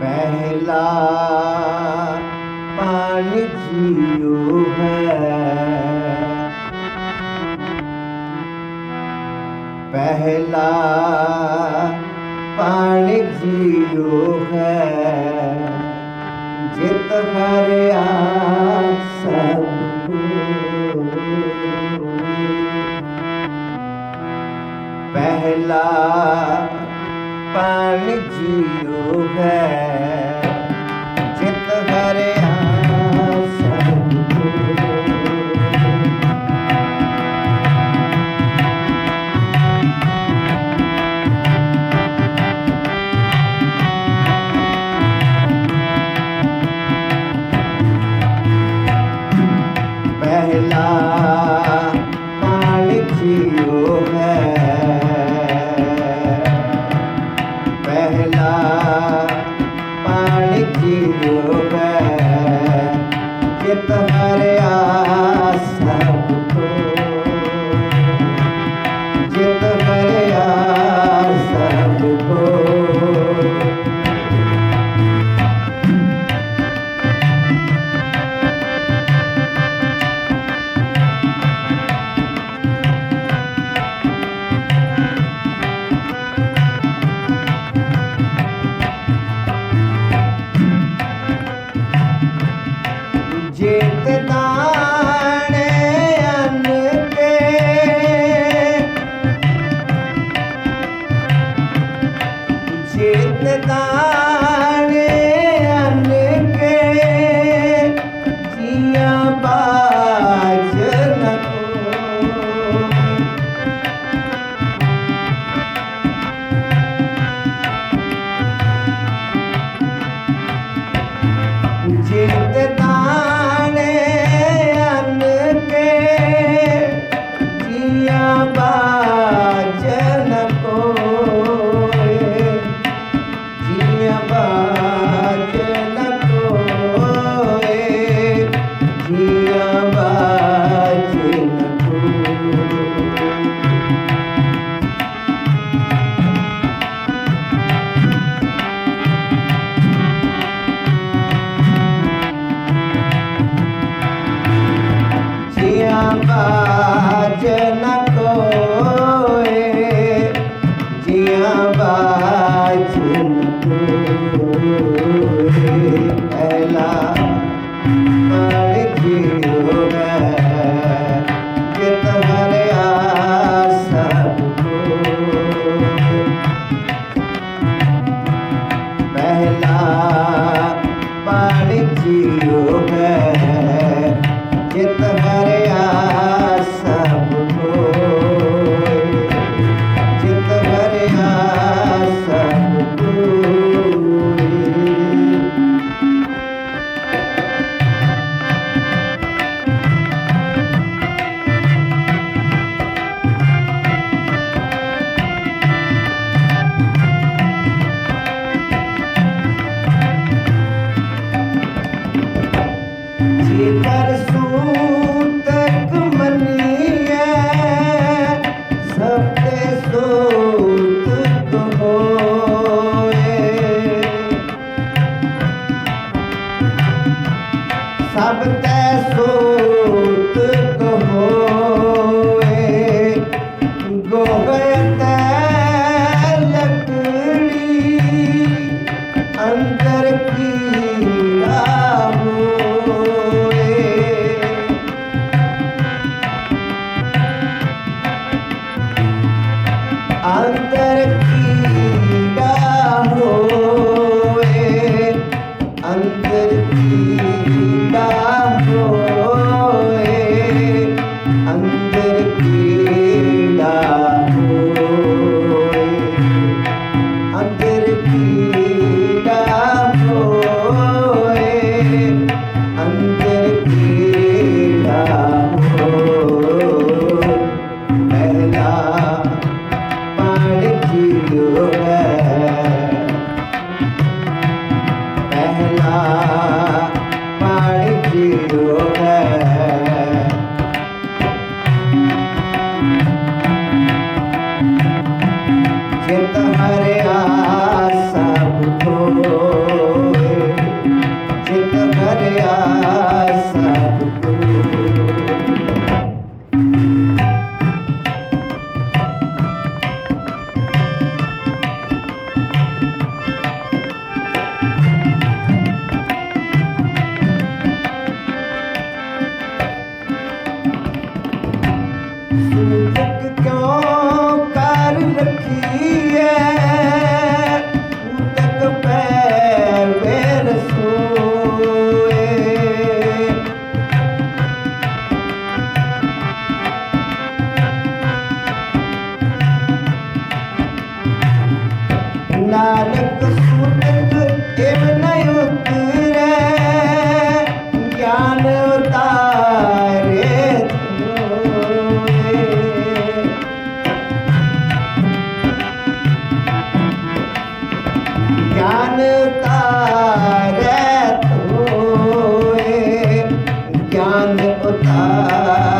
ਪਹਿਲਾ ਪਾਣ ਜੀਉ ਹੈ। ਪਹਿਲਾ ਪਾਣ ਜੀਉ ਹੈ। ਜਿਤ ਹਰਿਆ ਪਹਿਲਾ ਪਾਣ ਜੀਉ ਹੈ। ਪਹਿਲਾ ਪਾਣੀ ਕੀ ਜੋ ਹੈ ਕਿਤ ਹਰਿਆ তা उठा